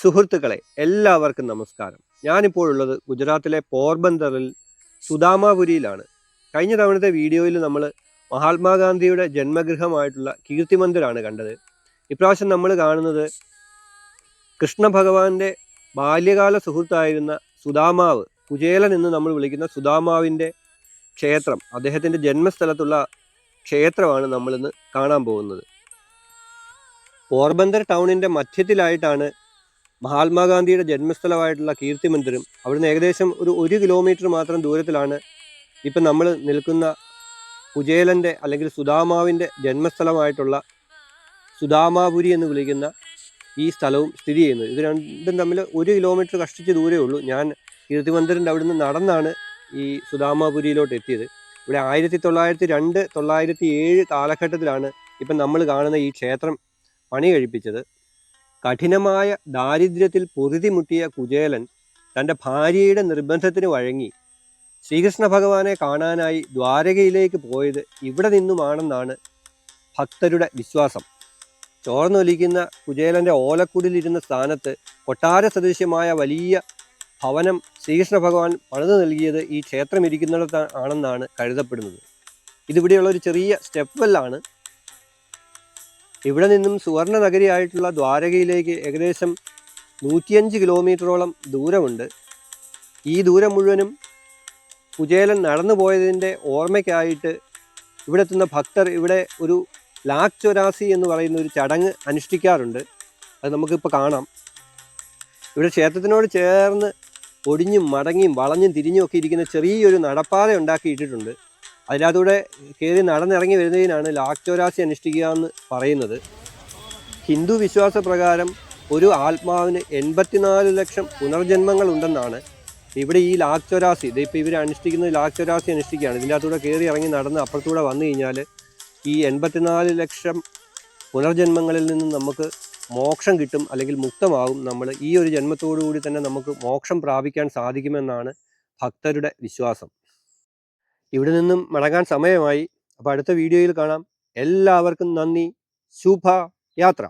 സുഹൃത്തുക്കളെ എല്ലാവർക്കും നമസ്കാരം. ഞാനിപ്പോൾ ഉള്ളത് ഗുജറാത്തിലെ പോർബന്തറിൽ സുദാമാപുരിയിലാണ്. കഴിഞ്ഞ തവണത്തെ വീഡിയോയിൽ നമ്മൾ മഹാത്മാഗാന്ധിയുടെ ജന്മഗൃഹമായിട്ടുള്ള കീർത്തി മന്ദിറാണ് കണ്ടത്. ഇപ്രാവശ്യം നമ്മൾ കാണുന്നത് കൃഷ്ണ ഭഗവാന്റെ ബാല്യകാല സുഹൃത്തായിരുന്ന സുദാമാവ് കുചേലൻ എന്ന് നമ്മൾ വിളിക്കുന്ന സുദാമാവിന്റെ ക്ഷേത്രം അദ്ദേഹത്തിന്റെ ജന്മസ്ഥലത്തുള്ള ക്ഷേത്രമാണ് നമ്മളിന്ന് കാണാൻ പോകുന്നത്. പോർബന്തർ ടൗണിന്റെ മധ്യത്തിലായിട്ടാണ് മഹാത്മാഗാന്ധിയുടെ ജന്മസ്ഥലമായിട്ടുള്ള കീർത്തി മന്ദിരം അവിടുന്ന് ഏകദേശം ഒരു ഒരു കിലോമീറ്റർ മാത്രം ദൂരത്തിലാണ് ഇപ്പം നമ്മൾ നിൽക്കുന്ന കുചേലന്റെ അല്ലെങ്കിൽ സുദാമാവിന്റെ ജന്മസ്ഥലമായിട്ടുള്ള സുദാമാപുരി എന്ന് വിളിക്കുന്ന ഈ സ്ഥലവും സ്ഥിതി ചെയ്യുന്നത്. ഇത് രണ്ടും തമ്മിൽ ഒരു കിലോമീറ്റർ കഷ്ടിച്ച് ദൂരേ ഉള്ളൂ. ഞാൻ കീർത്തി മന്ദിറിന്റെ അവിടുന്ന് നടന്നാണ് ഈ സുദാമാപുരിയിലോട്ട് എത്തിയത്. ഇവിടെ ആയിരത്തി തൊള്ളായിരത്തി രണ്ട് തൊള്ളായിരത്തി ഏഴ് കാലഘട്ടത്തിലാണ് ഇപ്പം നമ്മൾ കാണുന്ന ഈ ക്ഷേത്രം പണി കഴിപ്പിച്ചത് കഠിനമായ ദാരിദ്ര്യത്തിൽ പൊറുതിമുട്ടിയ കുചേലൻ തന്റെ ഭാര്യയുടെ നിർബന്ധത്തിന് വഴങ്ങി. ശ്രീകൃഷ്ണ ഭഗവാനെ കാണാനായി ദ്വാരകയിലേക്ക് പോയത് ഇവിടെ നിന്നുമാണെന്നാണ് ഭക്തരുടെ വിശ്വാസം. ചോർന്നൊലിക്കുന്ന കുചേലന്റെ ഓലക്കുടിലിരുന്ന സ്ഥാനത്ത് കൊട്ടാര സദൃശ്യമായ വലിയ ഭവനം ശ്രീകൃഷ്ണ ഭഗവാൻ പണിതു നൽകിയത് ഈ ക്ഷേത്രം ഇരിക്കുന്നിടത്ത് ആണെന്നാണ് കരുതപ്പെടുന്നത്. ഇതിവിടെയുള്ള ഒരു ചെറിയ സ്റ്റെപ്പ് വെല്ലാണ് ഇവിടെ നിന്നും സുവർണ നഗരിയായിട്ടുള്ള ദ്വാരകയിലേക്ക് ഏകദേശം നൂറ്റിയഞ്ച് കിലോമീറ്ററോളം ദൂരമുണ്ട്. ഈ ദൂരം മുഴുവനും കുചേലൻ നടന്നു പോയതിന്റെ ഓർമ്മയ്ക്കായിട്ട് ഇവിടെ എത്തുന്ന ഭക്തർ ഇവിടെ ഒരു ലാക് ചൊരാസി എന്ന് പറയുന്ന ഒരു ചടങ്ങ് അനുഷ്ഠിക്കാറുണ്ട്. അത് നമുക്കിപ്പോൾ കാണാം. ഇവിടെ ക്ഷേത്രത്തിനോട് ചേർന്ന് ഒടിഞ്ഞും മടങ്ങിയും വളഞ്ഞും തിരിഞ്ഞും ഒക്കെ ഇരിക്കുന്ന ചെറിയൊരു നടപ്പാത ഉണ്ടാക്കിയിട്ടിട്ടുണ്ട്. അതിനകത്തൂടെ കയറി നടന്നിറങ്ങി വരുന്നതിനാണ് ലാക്ചോരാസി അനുഷ്ഠിക്കുക എന്ന് പറയുന്നത്. ഹിന്ദു വിശ്വാസപ്രകാരം ഒരു ആത്മാവിന് എൺപത്തിനാല് ലക്ഷം പുനർജന്മങ്ങൾ ഉണ്ടെന്നാണ് ഇവിടെ ഈ ലാക്ചൊരാസി ഇതിപ്പോൾ ഇവർ അനുഷ്ഠിക്കുന്നത് ലാക്ചൊരാസി അനുഷ്ഠിക്കുകയാണ്. ഇതിന്റെ അകത്തൂടെ കയറി ഇറങ്ങി നടന്ന് അപ്പുറത്തൂടെ വന്നു കഴിഞ്ഞാൽ ഈ എൺപത്തിനാല് ലക്ഷം പുനർജന്മങ്ങളിൽ നിന്നും നമുക്ക് മോക്ഷം കിട്ടും അല്ലെങ്കിൽ മുക്തമാകും. നമ്മൾ ഈ ഒരു ജന്മത്തോടു കൂടി തന്നെ നമുക്ക് മോക്ഷം പ്രാപിക്കാൻ സാധിക്കുമെന്നാണ് ഭക്തരുടെ വിശ്വാസം. ഇവിടെ നിന്നും മടങ്ങാൻ സമയമായി. അപ്പോൾ അടുത്ത വീഡിയോയിൽ കാണാം. എല്ലാവർക്കും നന്ദി. ശുഭ യാത്ര